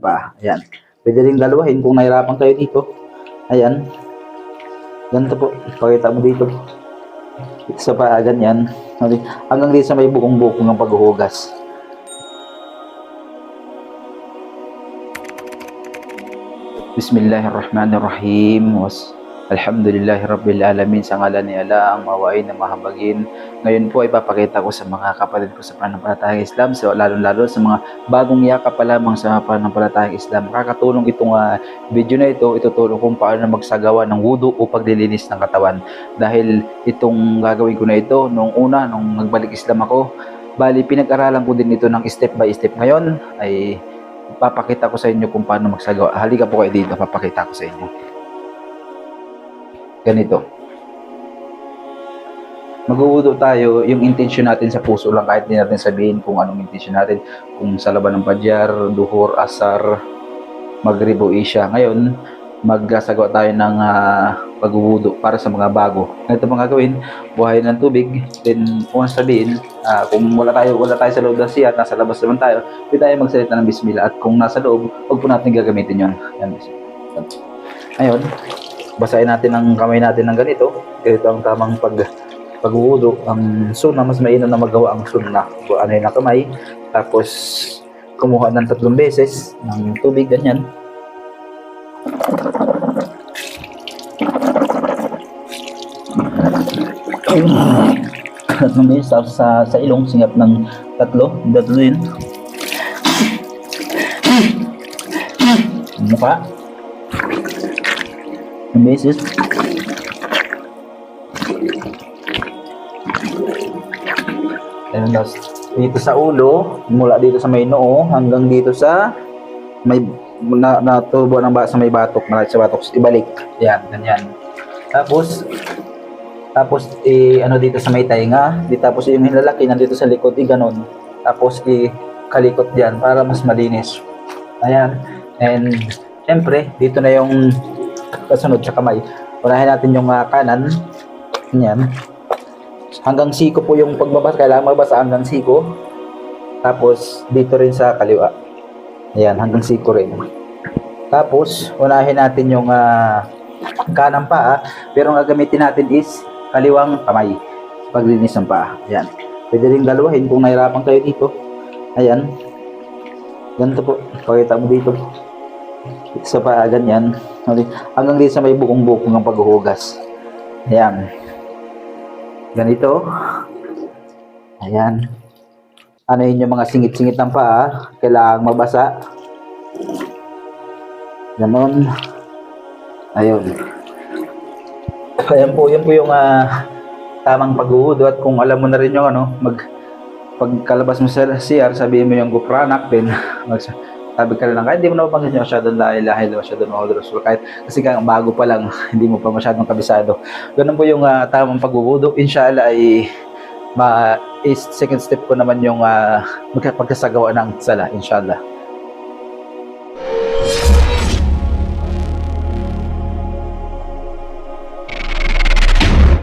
pa. Ayan. Pwede rin dalawahin kung nahirapan kayo dito. Ayan. Ganito po. Pakita mo dito. Dito sa paa, ganyan. Hanggang dito sa may bukong-bukong ng paghuhugas. Bismillahirrahmanirrahim. Was Alhamdulillahi Rabbil Alamin sa ngalan ni Allah ang mawain na mahabagin. Ngayon po ay papakita ko sa mga kapatid ko sa pananampalatayang Islam, so lalo-lalo sa mga bagong yakap pa lamang sa pananampalatayang Islam. Makakatulong itong ah, video na ito, itutulong kung paano magsagawa ng wudu o paglilinis ng katawan. Dahil itong gagawin ko na ito, nung una, nung nagbalik Islam ako, bali pinag-aralan ko din ito ng step by step. Ngayon ay papakita ko sa inyo kung paano magsagawa. Halika po kayo dito, papakita ko sa inyo. Ganito. Maghuhudo tayo, yung intention natin sa puso lang, kahit hindi natin sabihin kung anong intention natin, kung sa laban ng padyar, duhur, asar, magribo, isya. Ngayon, magsagawa tayo ng uh, paghuhudo para sa mga bago. Ganito mga gagawin, buhayin ng tubig, then kung sabihin, ah, kung wala tayo, wala tayo sa loob ng siya, nasa labas naman tayo, pwede tayo magsalita ng bismillah, at kung nasa loob, huwag po natin gagamitin yun. Yan. Ngayon, basahin natin ang kamay natin ng ganito. Ganito ang tamang pag paghuhudo. Ang sunna, mas mainam na magawa ang sunna. Ano yun ang kamay. Tapos, kumuha ng tatlong beses ng tubig, ganyan. Tatlong beses tapos sa, sa ilong, singap ng tatlo. Tatlo din. Mukha. Beses. Ayun, tapos dito sa ulo, mula dito sa may noo hanggang dito sa may na, natubo ng ba, sa may batok, malapit sa batok, ibalik. Yan, ganyan. Tapos tapos i ano dito sa may tainga, di tapos yung hilalaki nandito sa likod, i ganon. Tapos i kalikot diyan para mas malinis. Ayan. And syempre, dito na yung kasunod sa kamay. Unahin natin yung ah, kanan. Yan. Hanggang siko po yung pagbabasa. Kailangan magbasa hanggang siko. Tapos, dito rin sa kaliwa. Ayan, hanggang siko rin. Tapos, unahin natin yung ah, kanang paa. Pero ang gagamitin natin is kaliwang kamay. Paglinis ng paa. Ayan. Pwede rin dalawahin kung nahirapan kayo dito. Ayan. Ganito po. Pakita mo dito. Sa paa, ganyan. Hanggang dito sa may bukong-bukong ng paghuhugas. Ayan. Ganito. Ayan. Ano yun yung mga singit-singit ng paa. Kailangang mabasa. Ganon. Ayun. Ayan po, yun po yung ah, tamang paghuhudo at kung alam mo na rin yung ano, mag pagkalabas mo sa CR, sabihin mo yung gufranak din. Sabi ka lang, kahit hindi mo na mapanggit yung masyadong la ilaha illa masyadong mahal rasul. Kahit kasi kang bago pa lang, hindi mo pa masyadong kabisado. Ganun po yung ah, tamang paghuhudo. Inshallah ay ma is second step ko naman yung uh, magkapagkasagawa ng sala, inshallah.